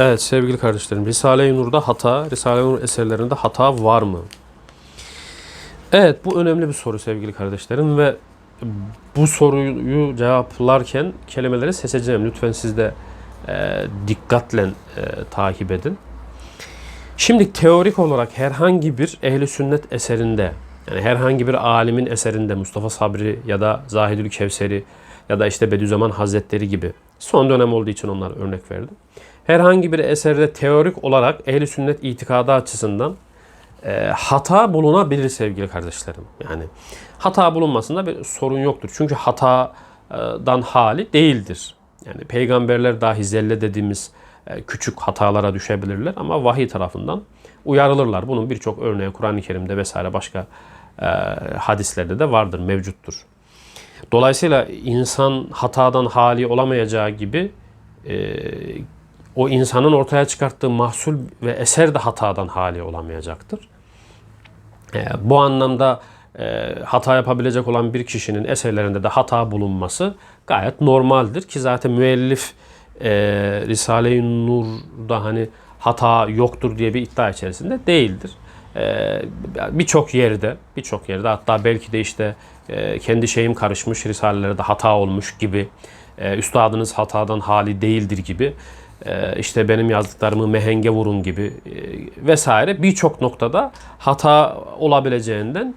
Evet sevgili kardeşlerim, Risale-i Nur'da hata, Risale-i Nur eserlerinde hata var mı? Evet bu önemli bir soru sevgili kardeşlerim ve bu soruyu cevaplarken kelimeleri seçeceğim. Lütfen siz de e, dikkatle e, takip edin. Şimdi teorik olarak herhangi bir ehli sünnet eserinde yani herhangi bir alimin eserinde Mustafa Sabri ya da Zahidül Kevseri ya da işte Bediüzzaman Hazretleri gibi son dönem olduğu için onlar örnek verdim. Herhangi bir eserde teorik olarak ehli sünnet itikadı açısından e, hata bulunabilir sevgili kardeşlerim. Yani hata bulunmasında bir sorun yoktur. Çünkü hatadan hali değildir. Yani peygamberler dahi zelle dediğimiz e, küçük hatalara düşebilirler ama vahiy tarafından uyarılırlar. Bunun birçok örneği Kur'an-ı Kerim'de vesaire başka e, hadislerde de vardır, mevcuttur. Dolayısıyla insan hatadan hali olamayacağı gibi e, o insanın ortaya çıkarttığı mahsul ve eser de hatadan hali olamayacaktır. E, bu anlamda e, hata yapabilecek olan bir kişinin eserlerinde de hata bulunması gayet normaldir ki zaten müellif e, Risale-i Nur'da hani hata yoktur diye bir iddia içerisinde değildir. E, birçok yerde, birçok yerde hatta belki de işte e, kendi şeyim karışmış, risalelerde hata olmuş gibi, e, üstadınız hatadan hali değildir gibi, işte benim yazdıklarımı mehenge vurun gibi e, vesaire birçok noktada hata olabileceğinden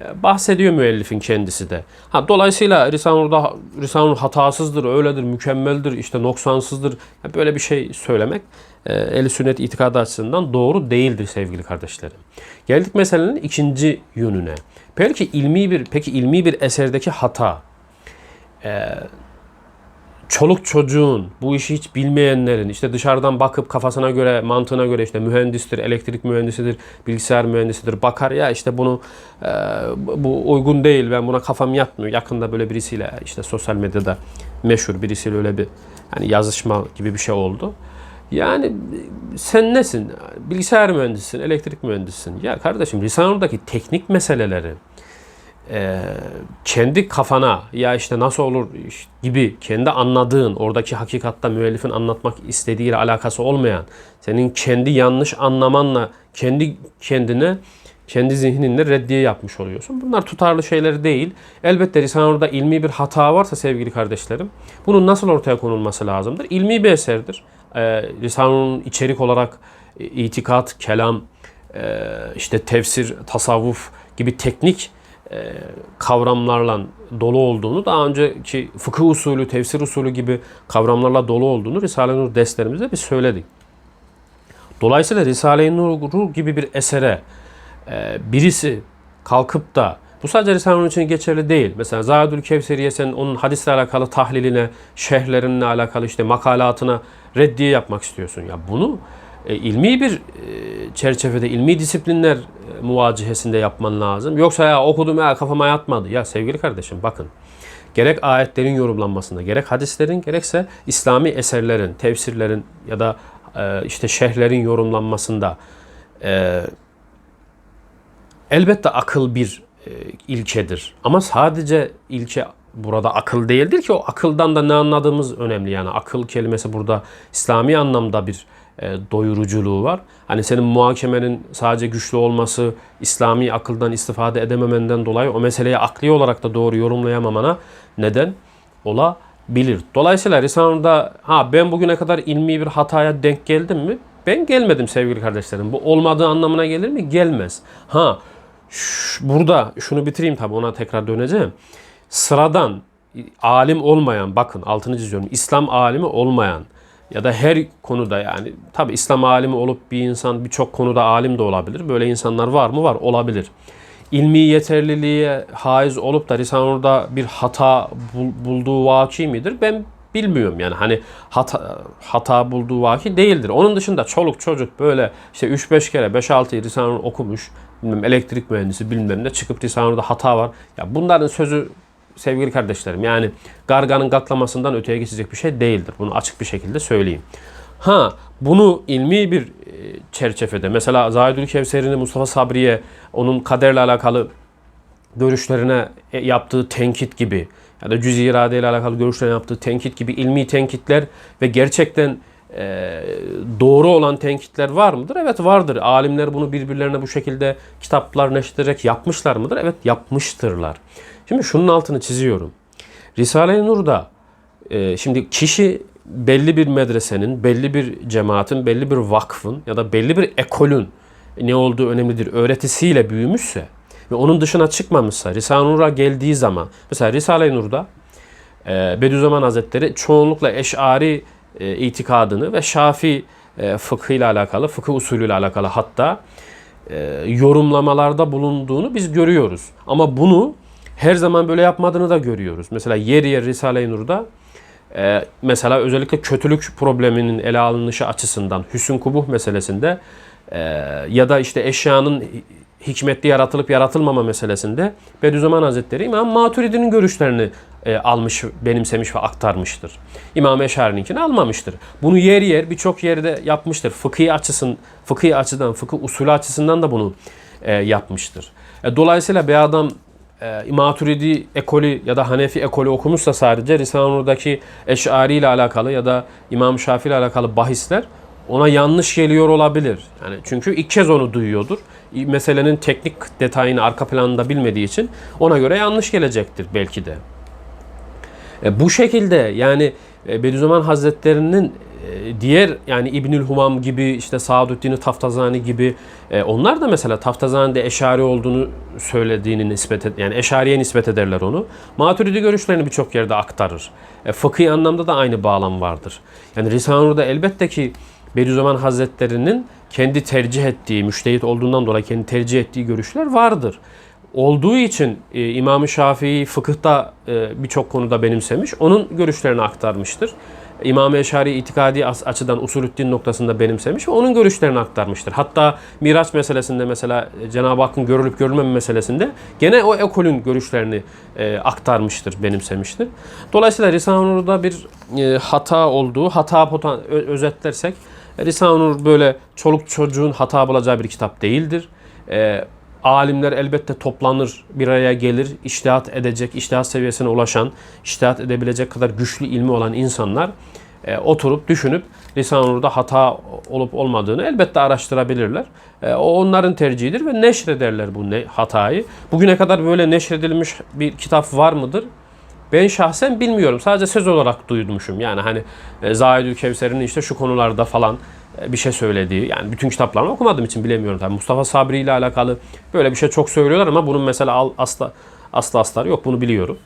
e, bahsediyor müellifin kendisi de. Ha, dolayısıyla Risale-i Nur'da Risale-i Nur hatasızdır, öyledir, mükemmeldir, işte noksansızdır. Böyle bir şey söylemek eli sünnet itikadı açısından doğru değildir sevgili kardeşlerim. Geldik meselenin ikinci yönüne. Peki ilmi bir peki ilmi bir eserdeki hata e, çoluk çocuğun, bu işi hiç bilmeyenlerin, işte dışarıdan bakıp kafasına göre, mantığına göre işte mühendistir, elektrik mühendisidir, bilgisayar mühendisidir, bakar ya işte bunu e, bu uygun değil, ben buna kafam yatmıyor. Yakında böyle birisiyle işte sosyal medyada meşhur birisiyle öyle bir hani yazışma gibi bir şey oldu. Yani sen nesin? Bilgisayar mühendisisin, elektrik mühendisisin. Ya kardeşim Risale'deki teknik meseleleri e, kendi kafana ya işte nasıl olur gibi kendi anladığın oradaki hakikatta müellifin anlatmak istediğiyle alakası olmayan senin kendi yanlış anlamanla kendi kendine kendi zihninle reddiye yapmış oluyorsun. Bunlar tutarlı şeyler değil. Elbette Risale'de ilmi bir hata varsa sevgili kardeşlerim bunun nasıl ortaya konulması lazımdır? İlmi bir eserdir. Ee, Risale'nin içerik olarak e, itikat, kelam, e, işte tefsir, tasavvuf gibi teknik kavramlarla dolu olduğunu, daha önceki fıkıh usulü, tefsir usulü gibi kavramlarla dolu olduğunu Risale-i Nur derslerimizde biz söyledik. Dolayısıyla Risale-i Nur gibi bir esere e, birisi kalkıp da bu sadece Risale-i Nur için geçerli değil. Mesela Zahidül Kevseriye sen onun hadisle alakalı tahliline, şerhlerinle alakalı işte makalatına reddiye yapmak istiyorsun. Ya bunu e, ilmi bir e, çerçevede, ilmi disiplinler e, muvacihesinde yapman lazım. Yoksa ya okudum ya kafama yatmadı. Ya sevgili kardeşim bakın. Gerek ayetlerin yorumlanmasında, gerek hadislerin, gerekse İslami eserlerin, tefsirlerin ya da e, işte şerhlerin yorumlanmasında e, elbette akıl bir e, ilkedir. Ama sadece ilke burada akıl değildir ki o akıldan da ne anladığımız önemli. Yani akıl kelimesi burada İslami anlamda bir doyuruculuğu var. Hani senin muhakemenin sadece güçlü olması, İslami akıldan istifade edememenden dolayı o meseleyi akli olarak da doğru yorumlayamamana neden olabilir. Dolayısıyla Risale'de ha ben bugüne kadar ilmi bir hataya denk geldim mi? Ben gelmedim sevgili kardeşlerim. Bu olmadığı anlamına gelir mi? Gelmez. Ha burada şunu bitireyim tabi ona tekrar döneceğim. Sıradan alim olmayan bakın altını çiziyorum. İslam alimi olmayan ya da her konuda yani tabi İslam alimi olup bir insan birçok konuda alim de olabilir. Böyle insanlar var mı? Var. Olabilir. İlmi yeterliliğe haiz olup da Risale'de bir hata bul, bulduğu vaki midir? Ben bilmiyorum yani hani hata, hata bulduğu vaki değildir. Onun dışında çoluk çocuk böyle işte 3-5 kere 5-6 Risale okumuş bilmem elektrik mühendisi bilmem ne çıkıp Risale'de hata var. Ya bunların sözü sevgili kardeşlerim yani garganın katlamasından öteye geçecek bir şey değildir. Bunu açık bir şekilde söyleyeyim. Ha bunu ilmi bir e, çerçevede mesela Zahidül Kevser'ini Mustafa Sabriye onun kaderle alakalı görüşlerine e, yaptığı tenkit gibi ya da cüz-i irade ile alakalı görüşlerine yaptığı tenkit gibi ilmi tenkitler ve gerçekten e, doğru olan tenkitler var mıdır? Evet vardır. Alimler bunu birbirlerine bu şekilde kitaplar neşrederek yapmışlar mıdır? Evet yapmıştırlar. Şimdi şunun altını çiziyorum. Risale-i Nur'da e, şimdi kişi belli bir medresenin, belli bir cemaatin, belli bir vakfın ya da belli bir ekolün ne olduğu önemlidir. Öğretisiyle büyümüşse ve onun dışına çıkmamışsa Risale-i Nur'a geldiği zaman mesela Risale-i Nur'da e, Bediüzzaman Hazretleri çoğunlukla eşari e, itikadını ve Şafi e, fıkhıyla alakalı, fıkıh usulüyle alakalı hatta e, yorumlamalarda bulunduğunu biz görüyoruz. Ama bunu her zaman böyle yapmadığını da görüyoruz. Mesela yer yer Risale-i Nur'da e, mesela özellikle kötülük probleminin ele alınışı açısından hüsn kubuh meselesinde e, ya da işte eşyanın hikmetli yaratılıp yaratılmama meselesinde Bediüzzaman Hazretleri İmam Maturidi'nin görüşlerini e, almış, benimsemiş ve aktarmıştır. İmam Eşari'ninkini almamıştır. Bunu yer yer birçok yerde yapmıştır. Fıkhi açısın, fıkhi açıdan, fıkıh usulü açısından da bunu e, yapmıştır. E, dolayısıyla bir adam e, Maturidi ekolü ya da Hanefi ekolü okumuşsa sadece Risale-i Nur'daki Eş'ari ile alakalı ya da İmam Şafii ile alakalı bahisler ona yanlış geliyor olabilir. Yani çünkü ilk kez onu duyuyordur. Meselenin teknik detayını arka planında bilmediği için ona göre yanlış gelecektir belki de. E, bu şekilde yani e, Bediüzzaman Hazretleri'nin diğer yani İbnül Humam gibi işte Saaduddin Taftazani gibi e, onlar da mesela Taftazani'de eşari olduğunu söylediğini nispet ed- yani eşariye nispet ederler onu. Maturidi görüşlerini birçok yerde aktarır. E, fıkhi anlamda da aynı bağlam vardır. Yani Risale-i Nur'da elbette ki Bediüzzaman Hazretleri'nin kendi tercih ettiği, müştehit olduğundan dolayı kendi tercih ettiği görüşler vardır. Olduğu için e, İmam-ı Şafii fıkıhta e, birçok konuda benimsemiş, onun görüşlerini aktarmıştır. İmam-ı Eşari itikadi açıdan usulüddin noktasında benimsemiş ve onun görüşlerini aktarmıştır. Hatta Miraç meselesinde mesela e, Cenab-ı Hakk'ın görülüp görülmeme meselesinde gene o ekolün görüşlerini e, aktarmıştır, benimsemiştir. Dolayısıyla Risale-i bir e, hata olduğu, hata potan ö- özetlersek Risale-i Nur böyle çoluk çocuğun hata bulacağı bir kitap değildir. E, alimler elbette toplanır, bir araya gelir, iştihat edecek, iştihat seviyesine ulaşan, iştihat edebilecek kadar güçlü ilmi olan insanlar e, oturup düşünüp Risale-i Nur'da hata olup olmadığını elbette araştırabilirler. E, o onların tercihidir ve neşrederler bu ne, hatayı. Bugüne kadar böyle neşredilmiş bir kitap var mıdır? Ben şahsen bilmiyorum. Sadece söz olarak duymuşum. Yani hani e, Zahidül Kevser'in işte şu konularda falan bir şey söylediği. Yani bütün kitaplarını okumadığım için bilemiyorum tabii. Mustafa Sabri ile alakalı böyle bir şey çok söylüyorlar ama bunun mesela asla asla astar yok. Bunu biliyorum.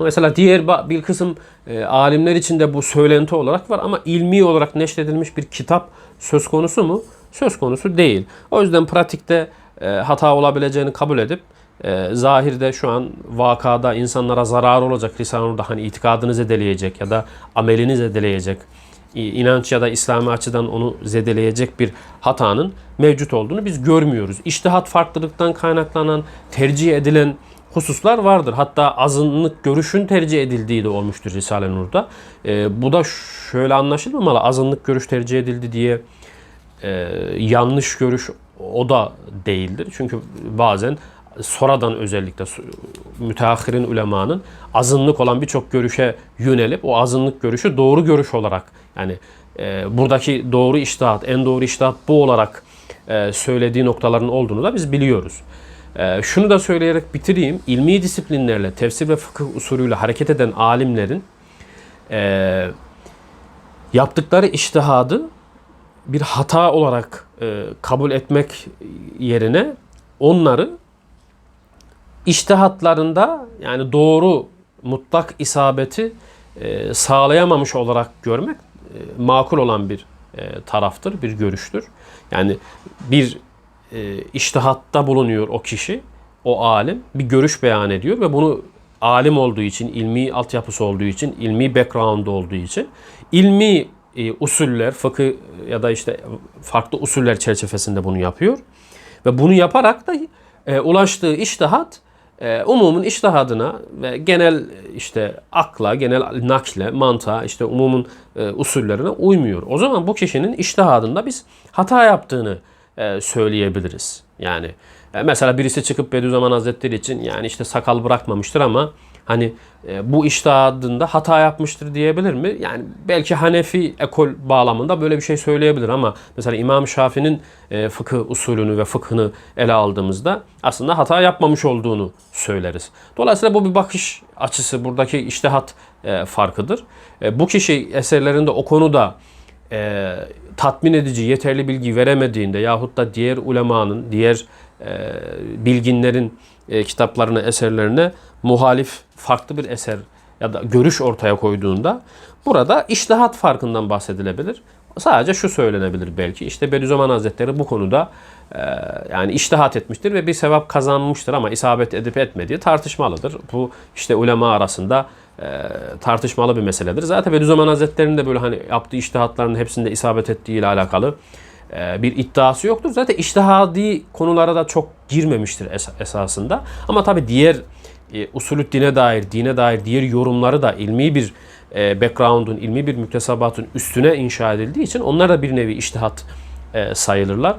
Mesela diğer bir kısım e, alimler için de bu söylenti olarak var ama ilmi olarak neşredilmiş bir kitap söz konusu mu? Söz konusu değil. O yüzden pratikte e, hata olabileceğini kabul edip e, zahirde şu an vakada insanlara zarar olacak Risale-i Nur'da hani itikadını zedeleyecek ya da amelini zedeleyecek i- inanç ya da İslami açıdan onu zedeleyecek bir hatanın mevcut olduğunu biz görmüyoruz. İçtihat farklılıktan kaynaklanan, tercih edilen hususlar vardır. Hatta azınlık görüşün tercih edildiği de olmuştur Risale-i Nur'da. Ee, bu da şöyle anlaşılmamalı. Azınlık görüş tercih edildi diye e, yanlış görüş o da değildir. Çünkü bazen sonradan özellikle müteahhirin ulemanın azınlık olan birçok görüşe yönelip o azınlık görüşü doğru görüş olarak yani e, buradaki doğru iştihat, en doğru iştihat bu olarak e, söylediği noktaların olduğunu da biz biliyoruz. E, şunu da söyleyerek bitireyim. İlmi disiplinlerle, tefsir ve fıkıh usulüyle hareket eden alimlerin e, yaptıkları iştihadı bir hata olarak e, kabul etmek yerine onları iştihatlarında yani doğru mutlak isabeti e, sağlayamamış olarak görmek e, makul olan bir e, taraftır, bir görüştür. Yani bir e, iştihatta bulunuyor o kişi, o alim bir görüş beyan ediyor ve bunu alim olduğu için, ilmi altyapısı olduğu için, ilmi background olduğu için ilmi usuller, fıkıh ya da işte farklı usuller çerçevesinde bunu yapıyor. Ve bunu yaparak da ulaştığı iştihat e, umumun iştihadına ve genel işte akla, genel nakle, mantığa, işte umumun e, usullerine uymuyor. O zaman bu kişinin iştihadında biz hata yaptığını e, söyleyebiliriz. Yani E, mesela birisi çıkıp Bediüzzaman Hazretleri için yani işte sakal bırakmamıştır ama hani e, bu iştihadında hata yapmıştır diyebilir mi? Yani belki Hanefi ekol bağlamında böyle bir şey söyleyebilir ama mesela İmam Şafii'nin e, fıkıh usulünü ve fıkhını ele aldığımızda aslında hata yapmamış olduğunu söyleriz. Dolayısıyla bu bir bakış açısı buradaki iştihat e, farkıdır. E, bu kişi eserlerinde o konuda e, tatmin edici, yeterli bilgi veremediğinde yahut da diğer ulemanın, diğer e, bilginlerin e, kitaplarına, eserlerine muhalif farklı bir eser ya da görüş ortaya koyduğunda burada iştihat farkından bahsedilebilir. Sadece şu söylenebilir belki. İşte Bediüzzaman Hazretleri bu konuda e, yani iştihat etmiştir ve bir sevap kazanmıştır ama isabet edip etmediği tartışmalıdır. Bu işte ulema arasında e, tartışmalı bir meseledir. Zaten Bediüzzaman Hazretleri'nin de böyle hani yaptığı iştihatların hepsinde isabet ettiği ile alakalı e, bir iddiası yoktur. Zaten iştihadi konulara da çok girmemiştir es- esasında. Ama tabi diğer e, usulü dine dair, dine dair diğer yorumları da ilmi bir e, background'un, ilmi bir müktesebatın üstüne inşa edildiği için onlar da bir nevi iştihat e, sayılırlar.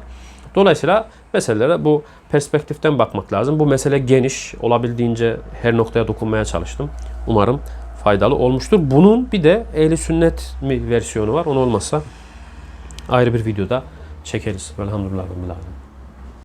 Dolayısıyla meselelere bu perspektiften bakmak lazım. Bu mesele geniş, olabildiğince her noktaya dokunmaya çalıştım. Umarım faydalı olmuştur. Bunun bir de ehli sünnet mi versiyonu var. Onu olmazsa ayrı bir videoda çekeriz. Velhamdülillah.